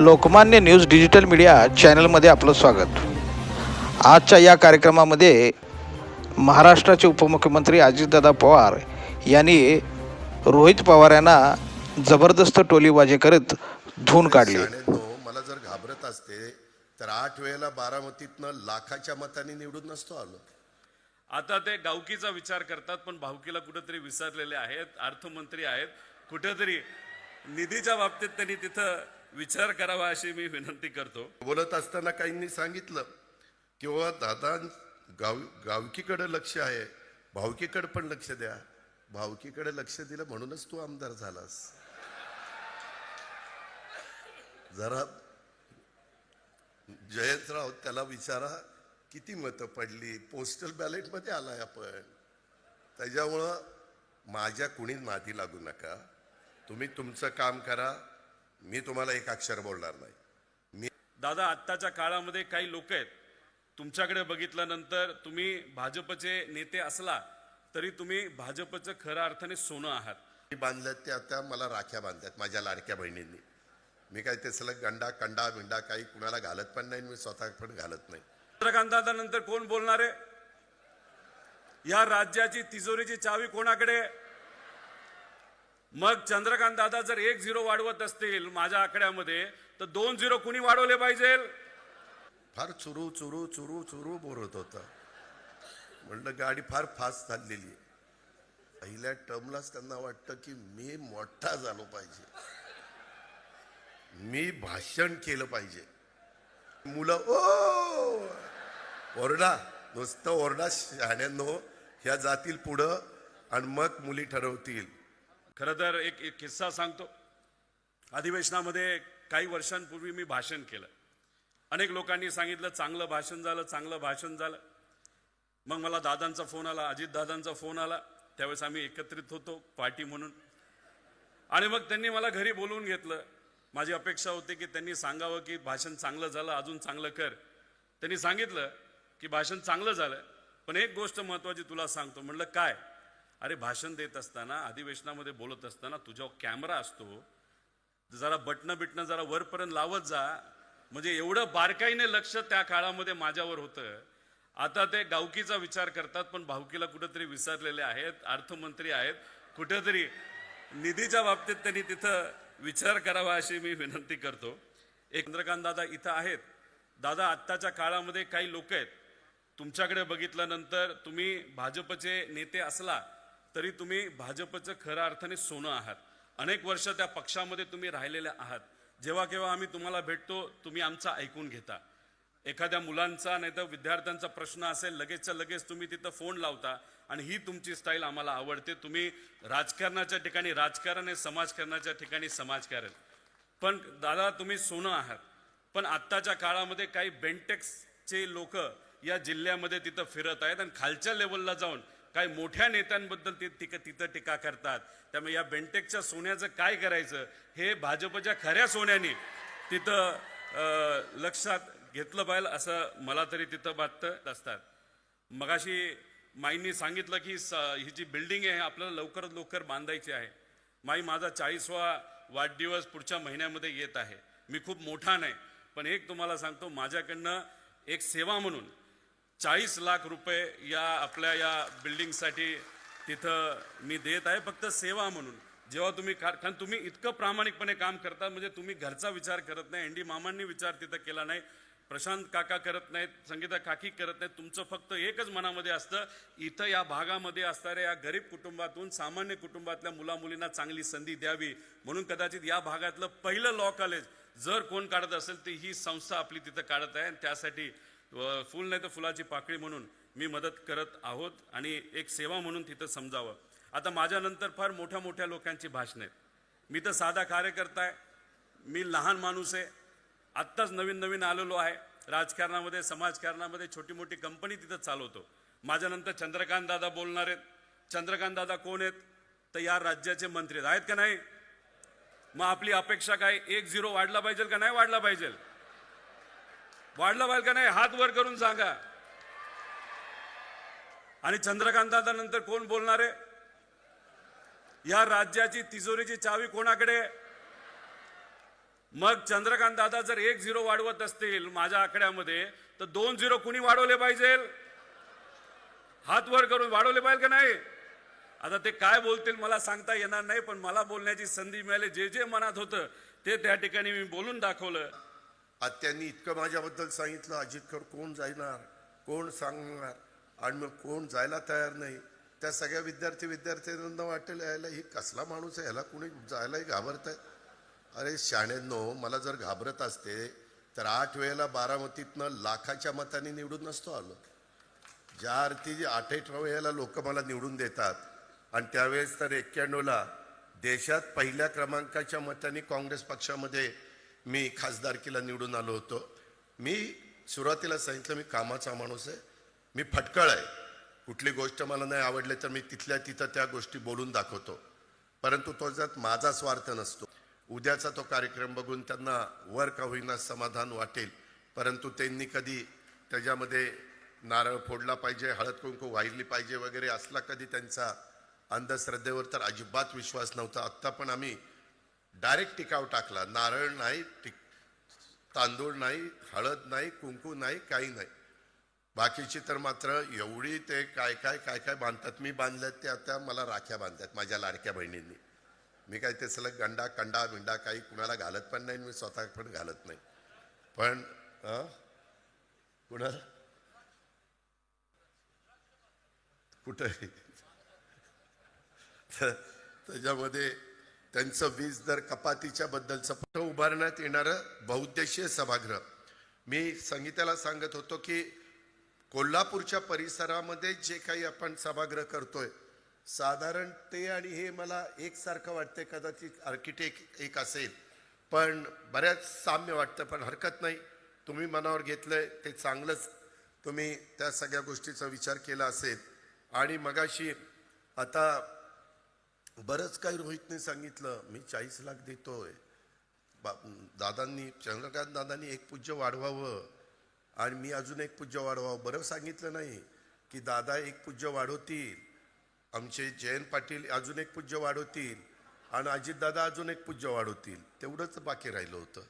Lokmanya news digital media चॅनलमध्ये आपलं स्वागत. आजच्या या कार्यक्रमामध्ये महाराष्ट्राचे उपमुख्यमंत्री अजितदादा पवार यांनी रोहित पवार यांना जबरदस्त टोलीबाजी करत धून काढली. मला जर घाबरत असते तर आठ वेळेला बारामतीतनं लाखाच्या मतांनी निवडून नसतो आलो. आता ते गावकीचा विचार करतात पण भावकीला कुठेतरी विसरलेले आहेत अर्थमंत्री आहेत. कुठेतरी निधीच्या बाबतीत त्यांनी तिथं विचार करावा अशी मी विनंती करतो. बोलत असताना काहींनी सांगितलं किंवा दादा गाव गावकीकडे लक्ष आहे. भावकीकडे पण लक्ष द्या. भावकीकडे लक्ष दिलं म्हणूनच तू आमदार झालास. जरा जयंतराव त्याला विचारा किती मतं पडली? पोस्टल बॅलेटमध्ये आलाय आपण. त्याच्यामुळं माझ्या कुणीच माती लागू नका. तुम्ही तुमचं काम करा. मी तुम्हाला एक अक्षर बोलणार नाही. मी दादा आत्ताच्या काळामध्ये काही लोक आहेत तुमच्याकडे बघितल्यानंतर तुम्ही भाजपचे नेते असला तरी तुम्ही भाजपचं खऱ्या अर्थाने सोनं आहात. बांधल्यात त्या त्या मला राख्या बांधल्यात माझ्या लाडक्या बहिणींनी. मी काय ते सलग गंडा कंडा बिंडा काही कुणाला घालत पण नाही मी स्वतः पण घालत नाही. चंद्रकांत दादा नंतर कोण बोलणार आहे? या राज्याची तिजोरीची चावी कोणाकडे? मग चंद्रकांत दादा जर एक झिरो वाढवत असतील माझ्या आकड्यामध्ये तर दोन झिरो कुणी वाढवले पाहिजे? फार चुरू चुरू चुरू चुरू बोलत होता. म्हणलं गाडी फार फास्ट चाललेली आहे. पहिल्या टर्मलाच त्यांना वाटतं की मी मोठा झालो पाहिजे. मी भाषण केलं पाहिजे. मुलं ओ! ओरडा नुसतं ओरडा शहाण्यांनो ह्या जातील पुढं आणि मग मुली ठरवतील. खरं तर एक एक किस्सा सांगतो. अधिवेशनामध्ये काही वर्षांपूर्वी मी भाषण केलं. अनेक लोकांनी सांगितलं चांगलं भाषण झालं चांगलं भाषण झालं. मग मला दादांचा फोन आला अजित दादांचा फोन आला. त्यावेळेस आम्ही एकत्रित होतो पार्टी म्हणून. आणि मग त्यांनी मला घरी बोलवून घेतलं. माझी अपेक्षा होती की त्यांनी सांगावं की भाषण चांगलं झालं अजून चांगलं कर. त्यांनी सांगितलं की भाषण चांगलं झालं. पण एक गोष्ट महत्वाची तुला सांगतो. म्हणलं काय? अरे भाषण देत असताना अधिवेशनामध्ये बोलत असताना तुझ्या कॅमेरा असतो. जरा बटणं बिटणं जरा वरपर्यंत लावत जा. म्हणजे एवढं बारकाईने लक्ष त्या काळामध्ये माझ्यावर होतं. आता ते गावकीचा विचार करतात पण भावकीला कुठंतरी विसरलेले आहेत अर्थमंत्री आहेत. कुठंतरी निधीच्या बाबतीत त्यांनी तिथं विचार करावा अशी मी विनंती करतो. एक चंद्रकांत दादा इथं आहेत. दादा आत्ताच्या काळामध्ये काही लोक आहेत. तुमच्याकडे बघितल्यानंतर तुम्ही भाजपचे नेते असला तरी तुम्ही भाजपचं खऱ्या अर्थाने सोनं आहात. अनेक वर्ष त्या पक्षामध्ये तुम्ही राहिलेले आहात. जेव्हा केव्हा आम्ही तुम्हाला भेटतो तुम्ही आमचा ऐकून घेता. एखाद्या मुलांचा नाही तर विद्यार्थ्यांचा प्रश्न असेल लगेचच्या लगेच तुम्ही तिथं फोन लावता आणि ही तुमची स्टाईल आम्हाला आवडते. तुम्ही राजकारणाच्या ठिकाणी राजकारण आणि समाजकारणाच्या ठिकाणी समाजकारण पण दादा तुम्ही सोनं आहात. पण आत्ताच्या काळामध्ये काही बेंटेक्सचे लोक या जिल्ह्यामध्ये तिथं फिरत आहेत आणि खालच्या लेवलला जाऊन काही मोठ्या नेत्यांबद्दल ते तिक तिथं टीका करतात. त्यामुळे या बेंटेकच्या सोन्याचं काय करायचं हे भाजपच्या खऱ्या सोन्याने तिथं लक्षात घेतलं पाहिजे असं मला तरी तिथं वाटत असतात. मगाशी माईंनी सांगितलं की स- ही जी बिल्डिंग आहे आपल्याला लवकरात लवकर बांधायची आहे. माई माझा चाळीसवा वाढदिवस पुढच्या महिन्यामध्ये येत आहे. मी खूप मोठा नाही पण एक तुम्हाला सांगतो माझ्याकडनं एक सेवा म्हणून चाळीस लाख रुपये या आपल्या या बिल्डिंगसाठी तिथं मी देत आहे फक्त सेवा म्हणून. जेव्हा तुम्ही कारण तुम्ही इतकं प्रामाणिकपणे काम करता म्हणजे तुम्ही घरचा विचार करत नाही एन डी मामांनी विचार तिथं केला नाही प्रशांत काका करत नाहीत संगीता काकी करत नाहीत तुमचं फक्त एकच मनामध्ये असतं इथं या भागामध्ये असणाऱ्या या गरीब कुटुंबातून सामान्य कुटुंबातल्या मुलामुलींना चांगली संधी द्यावी म्हणून कदाचित या भागातलं पहिलं लॉ कॉलेज जर कोण काढत असेल तर ही संस्था आपली तिथं काढत आहे आणि त्यासाठी फूल फुल नाही तर फुलाची पाकळी म्हणून मी मदत करत आहोत आणि एक सेवा म्हणून तिथं समजावं. आता माझ्यानंतर फार मोठ्या मोठ्या लोकांची भाषणं आहेत. मी तर साधा कार्यकर्ता आहे. मी लहान माणूस आहे. आत्ताच नवीन नवीन आलेलो आहे. राजकारणामध्ये समाजकारणामध्ये छोटी मोठी कंपनी तिथं चालवतो. माझ्यानंतर चंद्रकांत दादा बोलणार आहेत. चंद्रकांत दादा कोण आहेत? तर या राज्याचे मंत्री आहेत. आहेत का नाही? मग आपली अपेक्षा काय? एक झिरो वाढला पाहिजे का नाही वाढला पाहिजे? वाढला पाहिजे का नाही हात वर करून सांगा. आणि चंद्रकांत नंतर कोण बोलणार आहे? या राज्याची तिजोरीची चावी कोणाकडे? मग चंद्रकांत दादा जर एक झिरो वाढवत असतील माझ्या आकड्यामध्ये तर दोन झिरो कुणी वाढवले पाहिजे? हात वर करून वाढवले पाहिजे का नाही? आता ते काय बोलतील मला सांगता येणार नाही पण मला बोलण्याची संधी मिळाली. जे जे मनात होतं ते त्या ठिकाणी मी बोलून दाखवलं. आत्यांनी इतकं माझ्याबद्दल सांगितलं अजितकर कोण जाणार कोण सांगणार? आणि मग कोण जायला तयार नाही? त्या सगळ्या विद्यार्थी विद्यार्थ्यांना वाटेल यायला ही कसला माणूस आहे? ह्याला कुणी जायलाही घाबरत आहे अरे शाण्यांनो मला जर घाबरत असते तर आठ वेळेला बारामतीतनं लाखाच्या मताने निवडून नसतो आलो. ज्या अर्थी आठ वेळेला लोक मला निवडून देतात आणि त्यावेळेस तर एक्क्याण्णवला देशात पहिल्या क्रमांकाच्या मताने काँग्रेस पक्षामध्ये मी खासदारकीला निवडून आलो होतो. मी सुरुवातीला सांगितलं मी कामाचा माणूस आहे. मी फटकळ आहे. कुठली गोष्ट मला नाही आवडली तर मी तिथल्या तिथं त्या गोष्टी बोलून दाखवतो. परंतु तो ज्यात माझा स्वार्थ नसतो. उद्याचा तो कार्यक्रम बघून त्यांना वर का होईना समाधान वाटेल. परंतु त्यांनी कधी त्याच्यामध्ये नारळ फोडला पाहिजे हळद कुंकू वाहिली पाहिजे वगैरे असला कधी त्यांचा अंधश्रद्धेवर तर अजिबात विश्वास नव्हता. आत्ता पण आम्ही डायरेक्ट टिकाव टाकला. नारळ नाही टिक तांदूळ नाही हळद नाही कुंकू नाही काही नाही. बाकीची तर मात्र एवढी ते काय काय काय काय बांधतात. मी बांधल्यात ते आता मला राख्या बांधतात माझ्या लाडक्या बहिणींनी. मी काय ते सलग गंडा कंडा बिंडा काही कुणाला घालत पण नाही मी स्वतः पण घालत नाही. पण कुणाला? कुठं? त्याच्यामध्ये त्यांचं वीज दर कपातीच्या बद्दलचं पत्र उभारण्यात येणारं बहुउद्देशीय सभागृह. मी संगीताला सांगत होतो की कोल्हापूरच्या परिसरामध्ये जे काही आपण सभागृह करतोय साधारण ते आणि हे मला एकसारखं वाटतंय कदाचित आर्किटेक्ट एक असेल. पण बऱ्याच साम्य वाटतं पण हरकत नाही. तुम्ही मनावर घेतलंय ते चांगलंच. तुम्ही त्या सगळ्या गोष्टीचा विचार केला असेल. आणि मगाशी आता बरंच काही रोहितने सांगितलं मी चाळीस लाख देतोय. बा दादांनी चंद्रकांत दादांनी एक पूज्य वाढवावं आणि मी अजून एक पूज्य वाढवावं. बरं सांगितलं नाही की दादा एक पूज्य वाढवतील आमचे जयंत पाटील अजून एक पूज्य वाढवतील आणि अजितदादा अजून एक पूज्य वाढवतील. तेवढंच बाकी राहिलं होतं.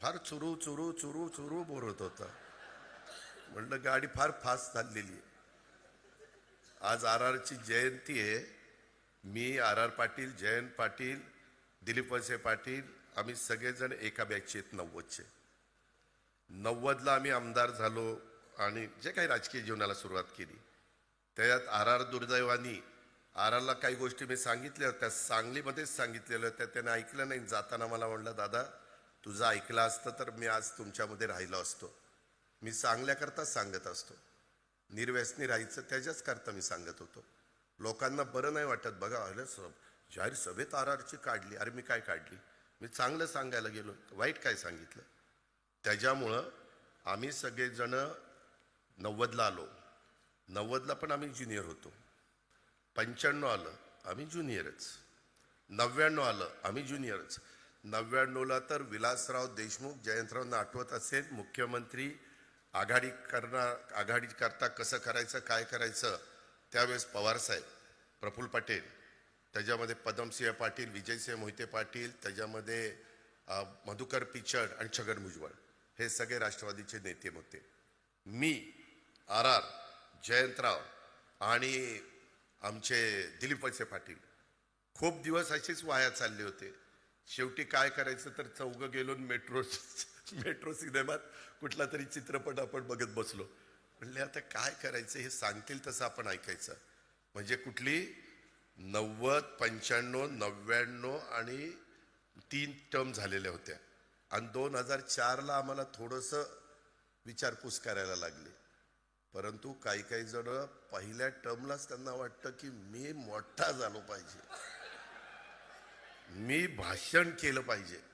फार चुरू चुरू चुरू चुरू बोलत होतं. म्हणलं गाडी फार फास्ट चाललेली आहे. आज आर आरची जयंती आहे. मी आर आर पाटील जयंत पाटील दिलीप वळसे पाटील आम्ही सगळेजण एका बॅचचे आहेत नव्वदचे. नव्वदला आम्ही आमदार झालो आणि जे काही राजकीय जीवनाला सुरुवात केली. त्याच्यात आर आर दुर्दैवानी आर आरला काही गोष्टी मी सांगितल्या होत्या सांगलीमध्येच सांगितलेल्या होत्या त्याने ऐकलं नाही. जाताना मला म्हणलं दादा तुझं ऐकलं असतं तर मी आज तुमच्यामध्ये राहिलो असतो. मी सांगल्याकरता सांगत असतो. निर्व्यसनी राहायचं त्याच्याच करता मी सांगत होतो. लोकांना बरं नाही वाटत. बघा अरे सब जाहीर सभेत आर आरची काढली. अरे मी काय काढली? मी चांगलं सांगायला गेलो. वाईट काय सांगितलं? त्याच्यामुळं आम्ही सगळेजण नव्वदला आलो. नव्वदला पण आम्ही ज्युनियर होतो. पंच्याण्णव आलं आम्ही ज्युनियरच. नव्याण्णव आलं आम्ही ज्युनियरच. नव्याण्णवला तर विलासराव देशमुख जयंतरावांना आठवत असेल मुख्यमंत्री आघाडी करणार आघाडी करता कसं करायचं काय करायचं? त्यावेळेस पवारसाहेब प्रफुल्ल पाटील त्याच्यामध्ये पदमसिंह पाटील विजयसिंह मोहिते पाटील त्याच्यामध्ये मधुकर पिचड आणि छगन भुजबळ हे सगळे राष्ट्रवादीचे नेते होते. मी आर आर जयंतराव आणि आमचे दिलीप वळसे पाटील खूप दिवस असेच वाया चालले होते. शेवटी काय करायचं तर चौघं गेलो मेट्रो मेट्रो सिनेमात कुठला तरी चित्रपट आपण बघत बसलो. म्हणले आता काय करायचं? हे सांगतील तसं आपण ऐकायचं. म्हणजे कुठली? नव्वद पंच्याण्णव नव्याण्णव आणि तीन टर्म झालेल्या होत्या. आणि दोन हजार चारला आम्हाला थोडंसं विचारपूस करायला लागली. परंतु काही काही जण पहिल्या टर्मलाच त्यांना वाटतं की मी मोठा झालो पाहिजे. मी भाषण केलं पाहिजे.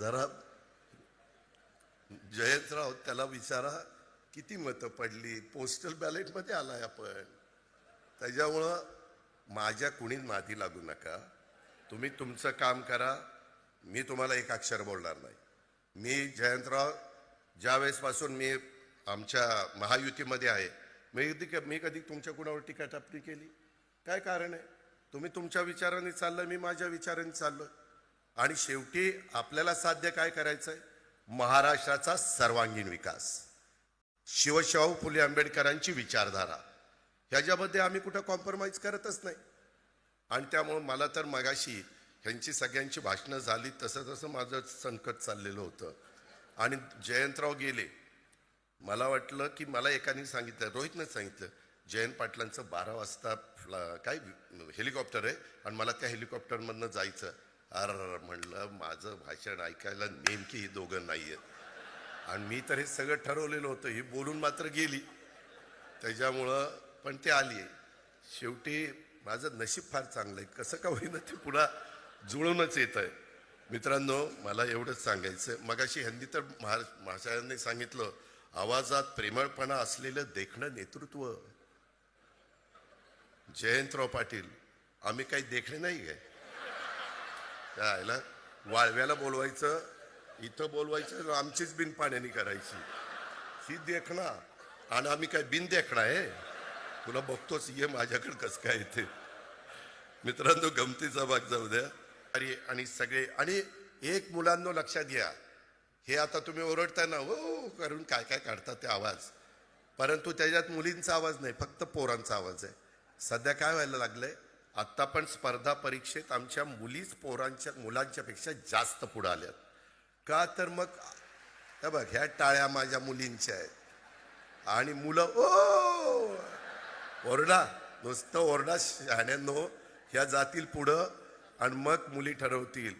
जरा जयंतराव त्याला विचारा किती मतं पडली? पोस्टल बॅलेटमध्ये आलाय आपण. त्याच्यामुळं माझ्या कुणीच माती लागू नका. तुम्ही तुमचं काम करा. मी तुम्हाला एक अक्षर बोलणार नाही. मी जयंतराव ज्या वेळेसपासून मी आमच्या महायुतीमध्ये आहे मी कधी मी कधी तुमच्या कुणावर टीका टापणी केली? काय कारण आहे? तुम्ही तुमच्या विचाराने चाललं मी माझ्या विचाराने चाललो. आणि शेवटी आपल्याला साध्य काय करायचं आहे महाराष्ट्राचा सर्वांगीण विकास. शिवशाहू फुले आंबेडकरांची विचारधारा. ह्याच्यामध्ये आम्ही कुठं कॉम्प्रोमाइज करतच नाही. आणि त्यामुळं मला तर मगाशी ह्यांची सगळ्यांची भाषणं झाली तसं तसं माझं संकट चाललेलं होतं. आणि जयंतराव गेले. मला वाटलं की मला एकाने सांगितलं रोहितनं सांगितलं जयंत पाटलांचं बारा वाजता काय हेलिकॉप्टर आहे? आणि मला त्या हेलिकॉप्टरमधनं जायचं. अर म्हणलं माझं भाषण ऐकायला नेमकी ही दोघं नाही आहेत आणि मी तर हे सगळं ठरवलेलं होतं ही बोलून मात्र गेली. त्याच्यामुळं पण ते आली शेवटी माझं नशीब फार चांगलं आहे. कसं का होईना ते पुन्हा जुळूनच येत आहे. मित्रांनो मला एवढंच सांगायचं मगाशी ह्यांनी तर महा महाशयांनी सांगितलं आवाजात प्रेमळपणा असलेलं देखणं नेतृत्व. जयंतराव पाटील आम्ही काही देखणे नाही काय त्याला वाळव्याला बोलवायचं इथं बोलवायचं आमचीच बिन पाण्याने करायची. ही देखणा. आणि आम्ही काय बिन देखणा आहे? तुला बघतोच ये माझ्याकडे कसं काय येते मित्रांनो गमतीचा भाग जाऊ द्या. अरे आणि सगळे आणि एक मुलांनो लक्षात घ्या. हे आता तुम्ही ओरडताय ना हो करून काय काय काढतात ते आवाज? परंतु त्याच्यात मुलींचा आवाज नाही फक्त पोरांचा आवाज आहे. सध्या काय व्हायला लागलंय? आत्ता पण स्पर्धा परीक्षेत आमच्या मुलीच पोरांच्या मुलांच्या पेक्षा जास्त पुढे आल्यात. का तर मग हे बघ ह्या टाळ्या माझ्या मुलींच्या आहेत. आणि मुलं ओ! ओरडा नुसतं ओरडा शहाण्यांनो ह्या जातील पुढं आणि मग मुली ठरवतील.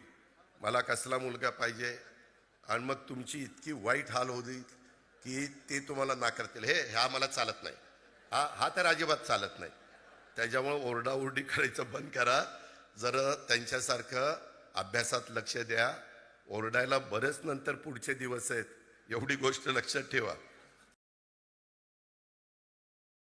मला कसला मुलगा पाहिजे? आणि मग तुमची इतकी वाईट हाल होती की ते तुम्हाला नाकारतील. हे ह्या मला चालत नाही. हा हा तर अजिबात चालत नाही. त्याच्यामुळं ओरडाओरडी करायचं बंद करा. जरा त्यांच्यासारखं अभ्यासात लक्ष द्या. ओरडायला बरेच नंतर पुढचे दिवस आहेत. एवढी गोष्ट लक्षात ठेवा.